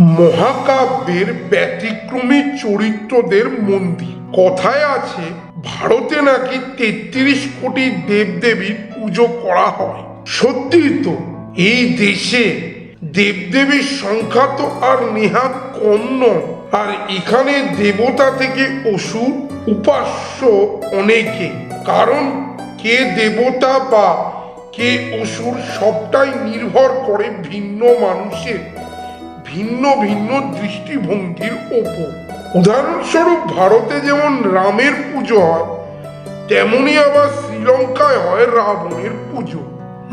মহাকাব্যের ব্যতিক্রমী চরিত্রদের মন্দির। কথায় আছে, ভারতে নাকি তেত্রিশ কোটি দেবদেবীর পুজো করা হয়। সত্যি তো, এই দেশে দেবদেবীর সংখ্যা তো আর নেহাত কম নয়। আর এখানে দেবতা থেকে অসুর উপাস্য অনেকে। কারণ কে দেবতা বা কে অসুর সবটাই নির্ভর করে ভিন্ন মানুষের। ভিন্ন ভিন্ন দৃষ্টিভঙ্গির ওপর। উদাহরণস্বরূপ, ভারতে যেমন রামের পুজো হয়, তেমনি আবার শ্রীলঙ্কায় হয় রাবণের পুজো।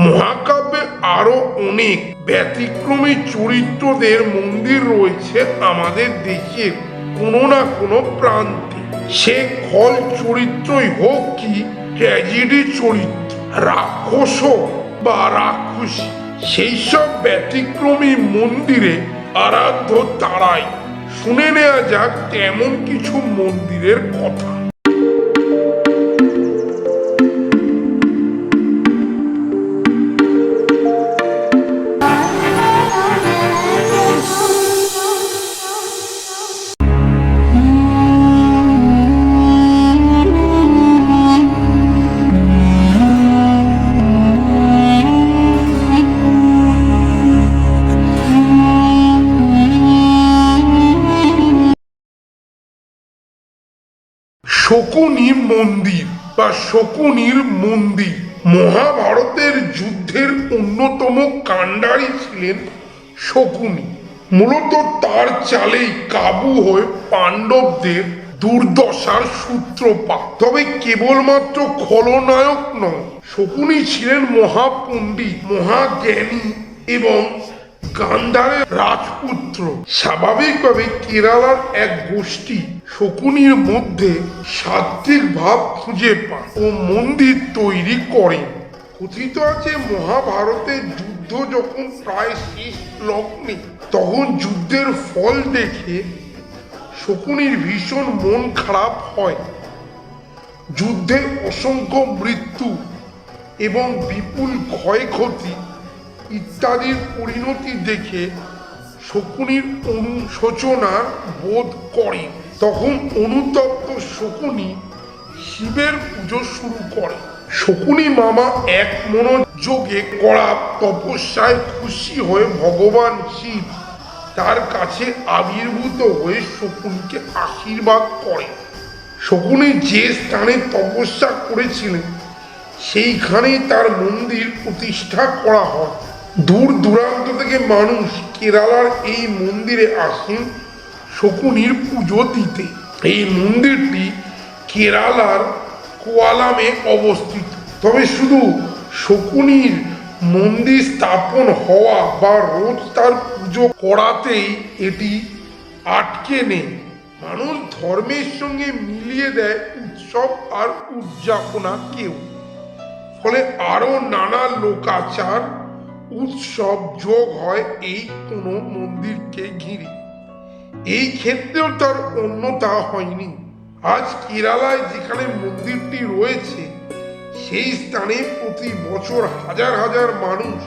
মহাকাব্যে আরও অনেক ব্যতিক্রমী চরিত্রদের মন্দির রয়েছে আমাদের দেশের কোনো না কোনো প্রান্তে। সে খল চরিত্রই হোক কি, ট্র্যাজেডি চরিত্র রাক্ষস বা রাক্ষসী সেই সব ব্যতিক্রমী মন্দিরে আরাধ্য তারাই। শুনে নেওয়া যাক তেমন কিছু মন্দিরের কথা। শকুনির মন্দির মহাভারতের যুদ্ধের অন্যতম কাণ্ডারি ছিলেন শকুনি। মূলত তার চালেই কাবু হয়ে পাণ্ডবদের দুর্দশার সূত্রপাত। তবে কেবলমাত্র খলনায়ক নয়, শকুনি ছিলেন মহাপণ্ডিত, মহাজ্ঞানী এবং গান্ধারের রাজপুত্র। স্বাভাবিকভাবে কেরালার এক গোষ্ঠী শকুনির মধ্যে সাত্বিক ভাব খুঁজে পান ও মন্দির তৈরি করেন কথিত আছে মহাভারতের যুদ্ধ যখন প্রায় শেষ লগ্নে, তখন যুদ্ধের ফল দেখে শকুনির ভীষণ মন খারাপ হয়। যুদ্ধে অসংখ্য মৃত্যু এবং বিপুল ক্ষয়ক্ষতি ইত্যাদির পরিণতি দেখে শকুনির অনুশোচনার বোধ করে। তখন অনুতপ্ত শকুনি শিবের পুজো শুরু করে। শকুনি মামা এক মনোযোগে করা তপস্যায় খুশি হয়ে ভগবান শিব তার কাছে আবির্ভূত হয়ে শকুনকে আশীর্বাদ করে। শকুনি যে স্থানে তপস্যা করেছিলেন, সেইখানেই তার মন্দির প্রতিষ্ঠা করা হয়। দূর দূরান্ত থেকে মানুষ কেরালার এই মন্দিরে আসেন শকুনির পুজো দিতে। এই মন্দিরটি কেরালার কোয়ালামে অবস্থিত। তবে শুধু শকুনির মন্দির স্থাপন হওয়া বা রোজ তার পুজো করাতেই এটি আটকে নেই। মানুষ ধর্মের সঙ্গে মিলিয়ে দেয় উৎসব আর উদযাপনা কেউ। ফলে আরও নানা লোকাচার উৎসব যোগ হয় এই কোনো মন্দিরকে ঘিরে। এই ক্ষেত্রেও তার অন্যতা হয়নি। আজ কেরালায় যেখানে মন্দিরটি রয়েছে, সেই স্থানে প্রতি বছর হাজার হাজার মানুষ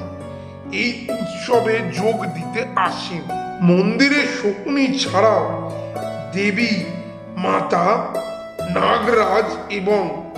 এই উৎসবে যোগ দিতে আসেন। মন্দিরে শকুনি ছাড়াও দেবী, মাতা, নাগরাজ এবং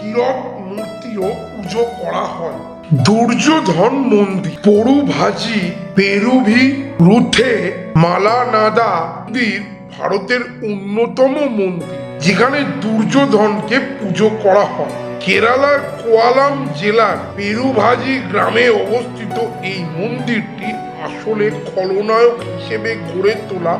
কিরক মূর্তিও পুজো করা হয়। দুর্যোধন মন্দির পড়ুভাজি পেরুভি রুথে মালানাদা মন্দির ভারতের অন্যতম মন্দির, যেখানে দুর্যোধনকে পুজো করা হয়। কেরালার কোয়ালাম জেলার পেরুভাজি গ্রামে অবস্থিত এই মন্দিরটি আসলে খলনায়ক হিসেবে গড়ে তোলা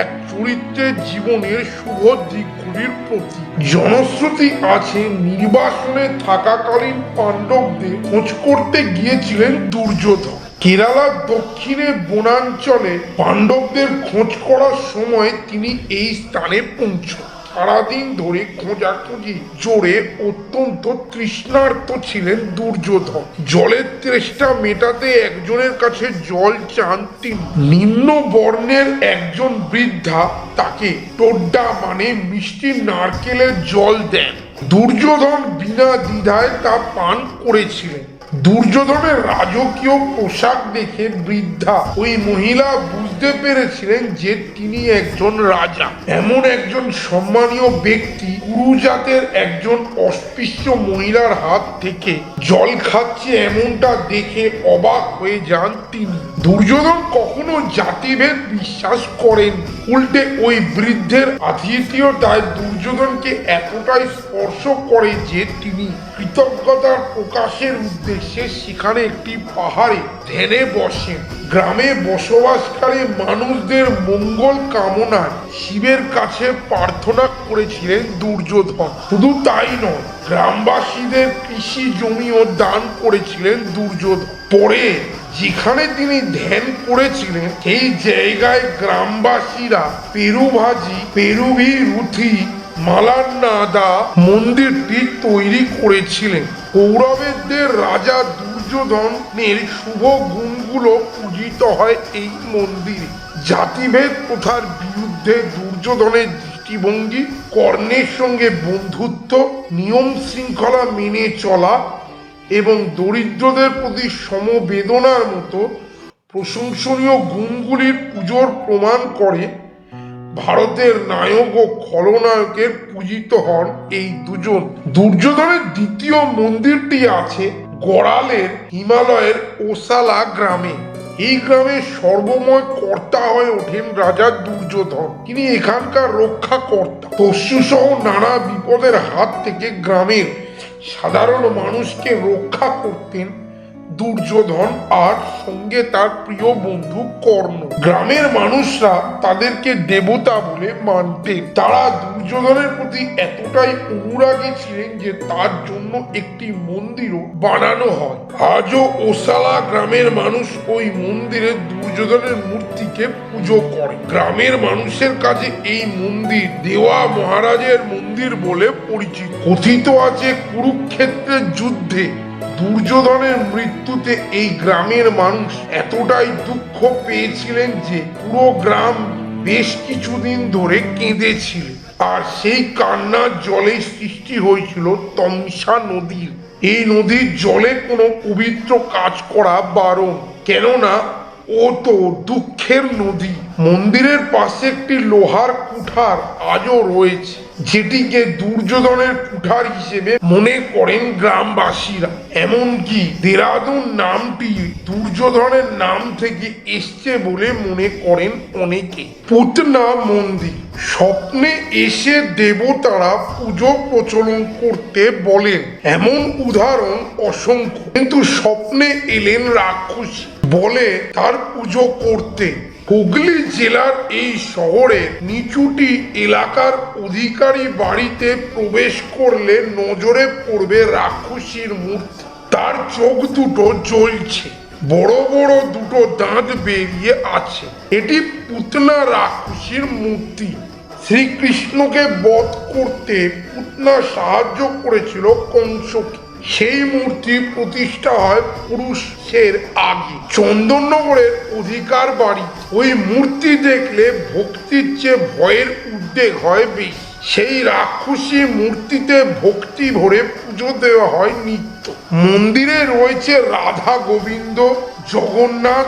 এক চরিত্রের জীবনের শুভ দিকগুলির প্রতি জনশ্রুতি আছে, নির্বাসনে থাকাকালীন পাণ্ডবদের খোঁজ করতে গিয়েছিলেন দুর্যোধন। কেরালার দক্ষিণে বনাঞ্চলে পাণ্ডবদের খোঁজ করার সময় তিনি এই স্থানে পৌঁছন। সারাদিন ধরে খোঁজাখুঁজি, জোরে অত্যন্ত তৃষ্ণার্ত ছিলেন দুর্যোধন। জলের তেষ্টা মেটাতে একজনের কাছে জল চান তিনি। নিম্ন বর্ণের একজন বৃদ্ধা তাকে টোড্ডা মানে মিষ্টি নারকেলের জল দেন। দুর্যোধন বিনা দ্বিধায় তা পান করেছিলেন। দুর্যোধনের রাজকীয় পোশাক দেখে বৃদ্ধা ওই মহিলা বুঝতে পেরেছিলেন যে তিনি একজন রাজা। এমন একজন সম্মানীয় ব্যক্তি কুরুজাতের একজন অস্পৃশ্য মহিলার হাত থেকে জল খাচ্ছে এমনটা দেখে অবাক হয়ে যান তিনি। দুর্যোধন কখনো জাতিভেদ বিশ্বাস করেন। উল্টে ওই বৃদ্ধের আতিথীয়তায় দুর্যোধনকে এতটাই স্পর্শ করে যে তিনি কৃতজ্ঞতার প্রকাশের উদ্দেশ্যে সেখানে একটি পাহাড়ে ধ্যানে বসেন। গ্রামে বসবাসকারী মানুষদের মঙ্গল কামনায় শিবের কাছে প্রার্থনা করেছিলেন দুর্যোধন। শুধু তাই নয়, গ্রামবাসীদের কৃষি জমিও দান করেছিলেন দুর্যোধন। পরে যেখানে তিনি ধ্যান করেছিলেন, সেই জায়গায় গ্রামবাসীরা পেরুভাজি, পেরুভি রুথি, মালান্নাদা মন্দিরটি তৈরি করেছিলেন। কৌরবের রাজা দুর্যোধনের শুভ গুণগুলো পূজিত হয় এই মন্দিরে। জাতিভেদ প্রথার বিরুদ্ধে দুর্যোধনের দৃষ্টিভঙ্গি, কর্ণের সঙ্গে বন্ধুত্ব, নিয়ম শৃঙ্খলা মেনে চলা এবং দরিদ্রদের প্রতি সমবেদনার মতো প্রশংসনীয় গুণগুলির পুজোর প্রমাণ করে ভারতের নায়ক ও খলনায়কের পূজিত হন এই দুজন। দুর্যোধনের দ্বিতীয় মন্দিরটি আছে গড়ালের হিমালয়ের ওসালা গ্রামে। এই গ্রামে সর্বময় কর্তা হয়ে ওঠেন রাজা দুর্যোধন। তিনি এখানকার রক্ষা কর্তা দস্যু সহ নানা বিপদের হাত থেকে গ্রামের সাধারণ মানুষকে রক্ষা করতেন। দুর্যোধন আর সঙ্গে তার প্রিয় বন্ধু কর্ণ। গ্রামের মানুষরা তাদেরকে দেবতা বলে মানতেন। তারা দুর্যোধনের প্রতি এতটাই অনুরাগী ছিলেন যে তার জন্য একটি মন্দিরও বানানো হয়। আজও ওসালা গ্রামের মানুষ ওই মন্দিরে দুর্যোধনের মূর্তিকে পুজো করে। গ্রামের মানুষের কাছে এই মন্দির দেওয়া মহারাজের মন্দির বলে পরিচিত। কথিত আছে কুরুক্ষেত্রের যুদ্ধে দুর্যোধনের মৃত্যুতে এই গ্রামের মানুষ এতটাই দুঃখ পেয়েছিলেন যে পুরো গ্রাম বেশ কিছুদিন ধরে কেঁদেছিল। আর সেই কান্নার জলে সৃষ্টি হয়েছিল তমসা নদীর এই নদীর জলে কোনো পবিত্র কাজ করা বারণ, কেননা ও তো দুঃখের নদী। মন্দিরের পাশে একটি লোহার কুঠার আজও রয়েছে। যেটিকে দুর্যোধনের কুঠার হিসেবে মনে করেন গ্রামবাসীরা। এমনকি দেরাদুন নামটি দুর্যোধনের নাম থেকে এসছে বলে মনে করেন অনেকে। পুতনা মন্দির। স্বপ্নে এসে দেবতারা পুজো প্রচলন করতে বলেন। এমন উদাহরণ অসংখ্য। কিন্তু স্বপ্নে এলেন রাক্ষসী। বলে তার পুজো করতে। হুগলি জেলার এই শহরে নিচুটি এলাকার অধিকারী বাড়িতে প্রবেশ করলে নজরে পড়বে রাক্ষসীর মূর্তি। তার চোখ দুটো জ্বলছে। বড় বড় দুটো দাঁত বেরিয়ে আছে। এটি পুতনা রাক্ষসীর মূর্তি। শ্রীকৃষ্ণকে বধ করতে পুতনা সাহায্য করেছিল কংসকে। সেই মূর্তি প্রতিষ্ঠা হয় পুরুষের আগে চন্দননগরের অধিকার বাড়ি। ওই মূর্তি দেখলে ভক্তির চেয়ে ভয়ের উদ্বেগ হয় বেশি। সেই রাক্ষসী মূর্তিতে ভক্তি ভরে পুজো দেওয়া হয় নিত্য। মন্দিরে রয়েছে রাধা গোবিন্দ, জগন্নাথ,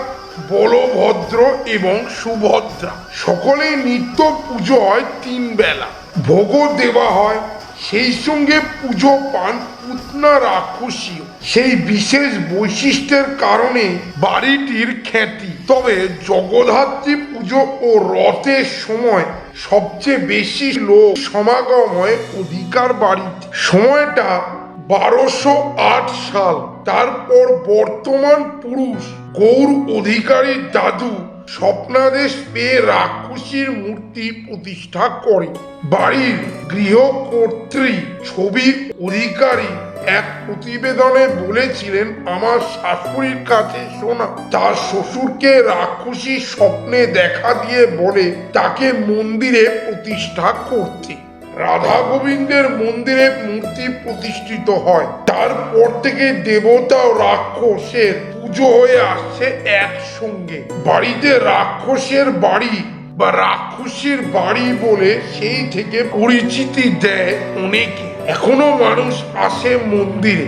বলভদ্র এবং সুভদ্রা। সকলেই নিত্য পুজো হয় তিন বেলা। ভোগও দেওয়া হয় সেই সঙ্গে পুজো পান পুতনা রাক্ষসীও। সেই বিশেষ বৈশিষ্ট্যের কারণে বাড়িটির খ্যাতি। তবে জগদ্ধাত্রী পুজো ও রথের সময় সবচেয়ে বেশি লোক সমাগম হয় অধিকার বাড়িতে। সময়টা বারোশো আট সাল। তারপর বর্তমান পুরুষ গৌর অধিকারী দাদু স্বপ্নাদেশ পেয়ে রাক্ষসীর মূর্তি প্রতিষ্ঠা করে। বাড়ির গৃহকর্ত্রী, ছবি অধিকারী এক প্রতিবেদনে বলেছিলেন, আমার শাশুড়ির কাছে শোনা তার শ্বশুরকে রাক্ষসী স্বপ্নে দেখা দিয়ে বলে, তাকে মন্দিরে প্রতিষ্ঠা করতে। রাধা গোবিন্দের মন্দিরে মূর্তি প্রতিষ্ঠিত হয়। তারপর থেকে দেবতা ও রাক্ষসের পুজো হয়ে আসছে একসঙ্গে। বাড়িতে রাক্ষসের বাড়ি বা রাক্ষসীর বাড়ি বলে সেই থেকে পরিচিতি দেয় অনেকে। এখনও মানুষ আসে মন্দিরে।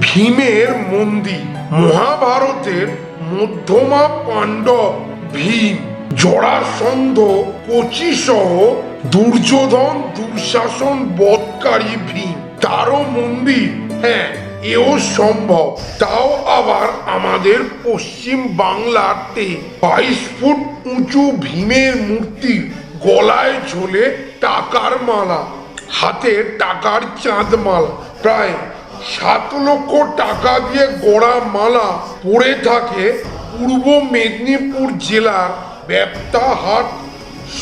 ভীমের মন্দির, মহাভারতের মধ্যমা পাণ্ডব, ভীম, জরাসন্ধ কচি সহ দুর্যোধন, দুঃশাসন বধকারী ভীম। তারও মন্দির হ্যাঁ এও সম্ভব। তাও আবার আমাদের পশ্চিম বাংলাতে বাইশ ফুট উঁচু ভীমের মূর্তি গলায় ঝোলে টাকার মালা, হাতে টাকার চাঁদ মালা, প্রায় সাত লক্ষ টাকা দিয়ে গড়া মালা পড়ে থাকে পূর্ব মেদিনীপুর জেলার ব্যপ্তাহাট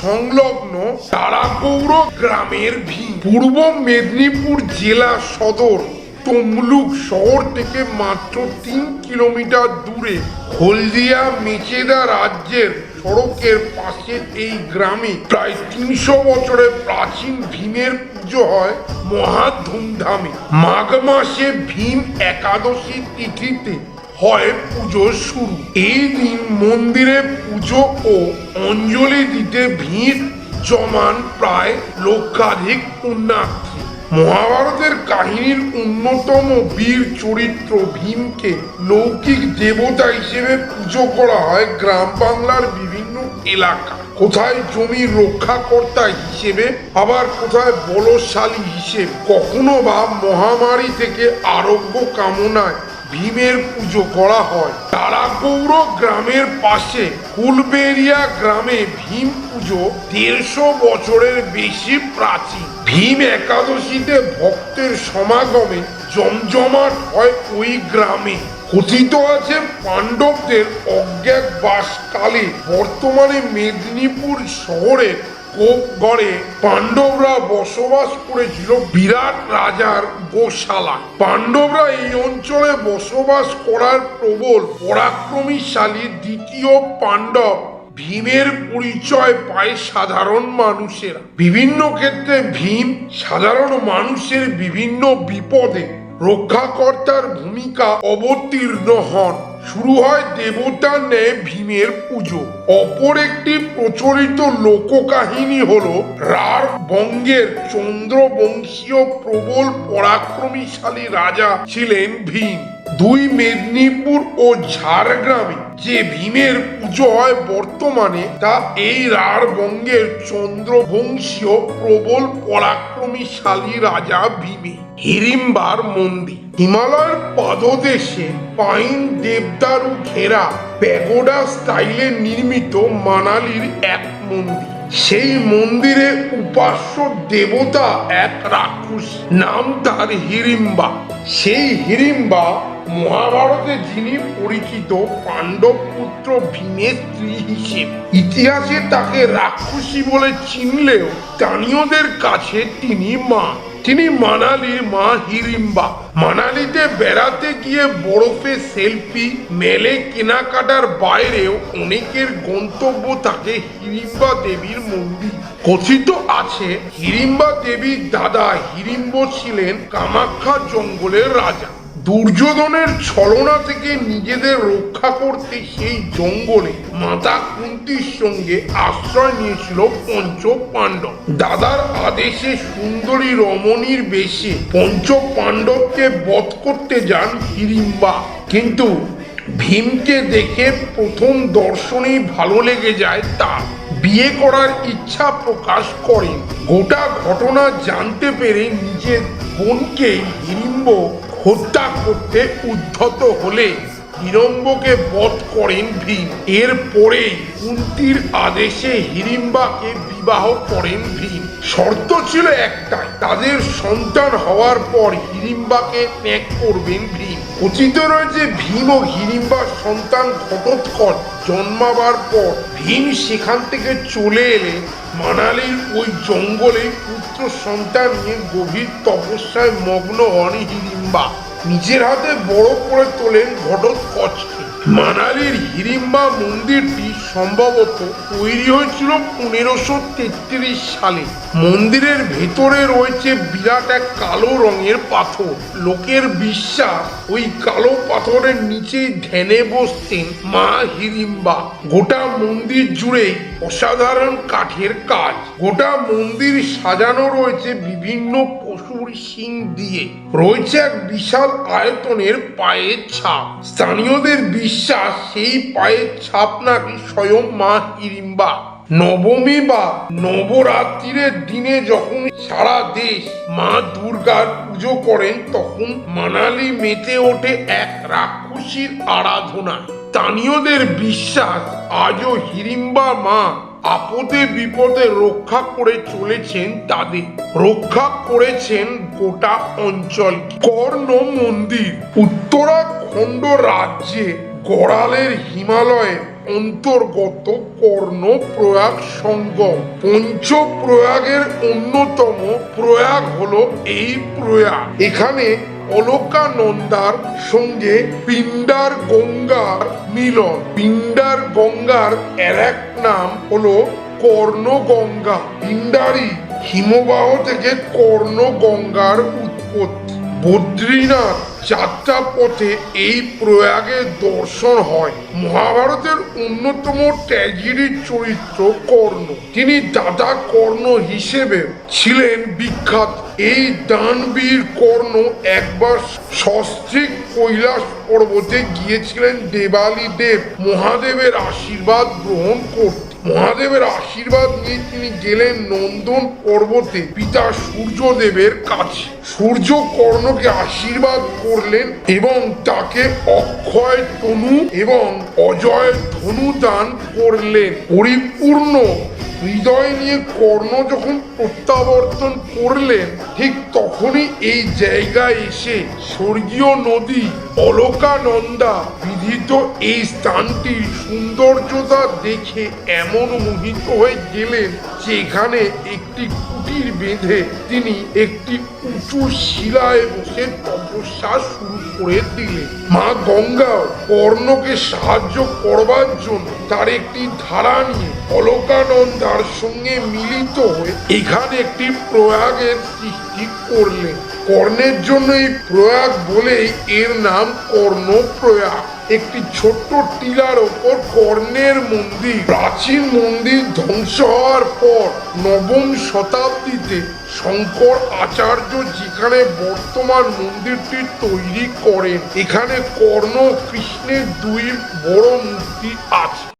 সংলগ্ন তারাগৌর গ্রামের ভি পূর্ব মেদিনীপুর জেলা সদর তমলুক শহর থেকে মাত্র তিন কিলোমিটার দূরে হলদিয়া মেচেদা রাজ্যের সড়কের পাশে এই গ্রামে প্রায় তিনশো বছরের প্রাচীন ভীমের পুজো হয় মহা ধুমধামে। মাঘ মাসে ভীম একাদশী তিথিতে হয় পুজো শুরু। এই দিন মন্দিরে পুজো ও অঞ্জলি দিতে ভিড় জমান প্রায় লক্ষাধিক পুণ্যার্থী। মহাভারতের কাহিনীর অন্যতম বীর চরিত্র ভীমকে লৌকিক দেবতা হিসেবে পুজো করা হয় গ্রাম বাংলার বিভিন্ন এলাকা। কোথায় জমি রক্ষাকর্তা হিসেবে, আবার কোথায় বলশালী হিসেবে। কখনো বা মহামারী থেকে আরোগ্য কামনায় ভীমের পুজো করা হয়। তারাগৌর গ্রামের পাশে ফুলবেরিয়া গ্রামে ভীম পুজো দেড়শো বছরের বেশি প্রাচীন। ভীম একাদশীতে ভক্তের সমাগমে জমজমাট হয় ওই গ্রামে। কথিত আছে পাণ্ডবদের অজ্ঞাতবাসকালে বর্তমানে মেদিনীপুর শহরের কোপগড়ে পাণ্ডবরা বসবাস করেছিল বিরাট রাজার গোশালা। পাণ্ডবরা এই অঞ্চলে বসবাস করার প্রবল, পরাক্রমীশালী দ্বিতীয় পাণ্ডব ভীমের পরিচয় পায় সাধারণ মানুষেরা। বিভিন্ন ক্ষেত্রে ভীম সাধারণ মানুষের বিভিন্ন বিপদে রক্ষাকর্তার ভূমিকা অবতীর্ণ হন। শুরু হয় দেবতার ন্যায় ভীমের পুজো। অপর একটি প্রচলিত লোককাহিনী হল রার বঙ্গের চন্দ্রবংশীয় প্রবল পরাক্রমীশালী রাজা ছিলেন ভীম। দুই মেদিনীপুর ও ঝাড়গ্রামে যে ভীমের পুজো হয় বর্তমানে, তা এই রার বঙ্গের চন্দ্রবংশীয় প্রবল পরাক্রমীশালী রাজা ভীমে। হিরিম্বার মন্দির। হিমালয়ের পাদদেশে পাইন দেবদারু ঘেরা প্যাগোডা স্টাইলে নির্মিত মানালির এক মন্দির। সেই মন্দিরে উপাস্য দেবতা এক রাক্ষস নাম তার হিড়িম্বা সেই হিড়িম্বা মহাভারতে যিনি পরিচিত পাণ্ডব পুত্র ভীমের স্ত্রী হিসেবে। ইতিহাসে তাকে রাক্ষসী বলে চিনলেও স্থানীয়দের কাছে তিনি মা। তিনি মানালির মা হিরিম্বা। মানালিতে বেড়াতে গিয়ে বরফে সেলফি, মেলে কেনাকাটার বাইরেও অনেকের গন্তব্য থাকে হিরিম্বা দেবীর মন্দির। কথিত আছে, হিরিম্বা দেবীর দাদা হিরিম্ব ছিলেন কামাখ্যা জঙ্গলের রাজা। দুর্যোধনের ছলনা থেকে নিজেদের রক্ষা করতে সেই জঙ্গলে মাতা কুন্তির সঙ্গে আশ্রয় নিয়েছিল পঞ্চ পাণ্ডব দাদার আদেশে সুন্দরী রমণীর বেশে পঞ্চ পাণ্ডবকে বধ করতে যান হিড়িম্বা কিন্তু ভীমকে দেখে প্রথম দর্শনেই ভালো লেগে যায় তার। বিয়ে করার ইচ্ছা প্রকাশ করেন। গোটা ঘটনা জানতে পেরে নিজের বোনকে হিড়িম্ব হত্যা করতে উদ্ধত হলে হিরম্বকে বধ করেন ভীম। এরপরে কুন্তির আদেশে হিড়িম্বাকে বিবাহ করেন ভীম। শর্ত ছিল একটাই, তাদের সন্তান হওয়ার পর হিড়িম্বাকে ত্যাগ করবেন ভীম। কথিত রয়েছে ভীম ও হিড়িম্বার সন্তান ঘটোৎকচ জন্মাবার পর ভীম সেখান থেকে চলে এলে মানালির ওই জঙ্গলে পুত্র সন্তান নিয়ে গভীর তপস্যায় মগ্ন হন হিড়িম্বা নিজের হাতে বড় করে তোলেন ঘটোৎকচকে মানালির হিড়িম্বা মন্দিরটি সম্ভবত তৈরি হয়েছিল পনেরোশো তেত্রিশ সালে। মন্দিরের ভেতরে রয়েছে বিরাট এক কালো রঙের পাথর। লোকের বিশ্বাস, ওই কালো পাথরের নিচে ধ্যানে বসতেন মা হিড়িম্বা গোটা মন্দির জুড়েই অসাধারণ কাঠের কাজ। গোটা মন্দির সাজানো রয়েছে বিভিন্ন পশুর গরুর শিং দিয়ে রয়েছে এক বিশাল আয়তনের পায়ের ছাপ। স্থানীয়দের বিশ্বাস সেই পায়ের ছাপ নাকি স্বয়ং মা হিড়িম্বা নবমী বা নবরাত্রির দিনে যখন সারা দেশ মা দুর্গার পুজো করেন, তখন মানালি মেতে ওঠে এক রাক্ষসীর আরাধনা স্থানীয়দের বিশ্বাস আজও হিড়িম্বা মা আপদে বিপদে রক্ষা করে চলেছেন তাদের। রক্ষা করেছেন গোটা অঞ্চল। কর্ণ মন্দির উত্তরাখণ্ড রাজ্যে গড়ালের হিমালয়ে অন্তর্গত কর্ণ প্রয়াগ সঙ্গম। পঞ্চ প্রয়াগের অন্যতম প্রয়াগ হলো এই প্রয়াগ। এখানে অলকানন্দার সঙ্গে পিণ্ডার গঙ্গার মিলন। পিণ্ডার গঙ্গার আর এক নাম হলো কর্ণ গঙ্গা পিণ্ডারি হিমবাহ থেকে কর্ণগঙ্গার উৎপত্তি। বদ্রীনাথ যাত্রা পথে এই প্রয়াগের দর্শন হয়। মহাভারতের অন্যতম ট্র্যাজেডি চরিত্র কর্ণ। তিনি দাদা কর্ণ হিসেবে ছিলেন বিখ্যাত এই দানবীর কর্ণ একবার সস্ত্রিক কৈলাস পর্বতে গিয়েছিলেন দেবালী দেব মহাদেবের আশীর্বাদ গ্রহণ করতে। মহাদেবের আশীর্বাদ নিয়ে তিনি গেলেন নন্দন পর্বতে পিতা সূর্যদেবের কাছে। সূর্য কর্ণকে আশীর্বাদ করলেন এবং তাকে অক্ষয় তনু এবং অজয় ধনু দান করলেন। পরিপূর্ণ হৃদয় নিয়ে কর্ণ যখন প্রত্যাবর্তন করলেন, ঠিক তখনই এই জায়গায় এসে স্বর্গীয় নদী অলকানন্দা বিধিত এই স্থানটির সৌন্দর্যতা দেখে এমন মোহিত হয়ে গেলেন যে এখানে একটি কুটির বেঁধে তিনি একটি উঁচু শিলায় বসে তপস্যা শুরু করে দিলেন। মা গঙ্গা কর্ণকে সাহায্য করবার জন্য তার একটি ধারা নিয়ে অলকানন্দার সঙ্গে মিলিত হয়ে এখানে একটি প্রয়াগের সৃষ্টি করলেন। কর্ণের জন্য এই প্রয়াগ বলেই এর নাম কর্ণ প্রয়াগ একটি ছোট্ট টিলার ওপর কর্ণের মন্দির। প্রাচীন মন্দির ধ্বংস হওয়ার পর নবম শতাব্দীতে শঙ্কর আচার্য যেখানে বর্তমান মন্দিরটি তৈরি করেন, এখানে কর্ণ কৃষ্ণের দুই বড় মূর্তি আছে।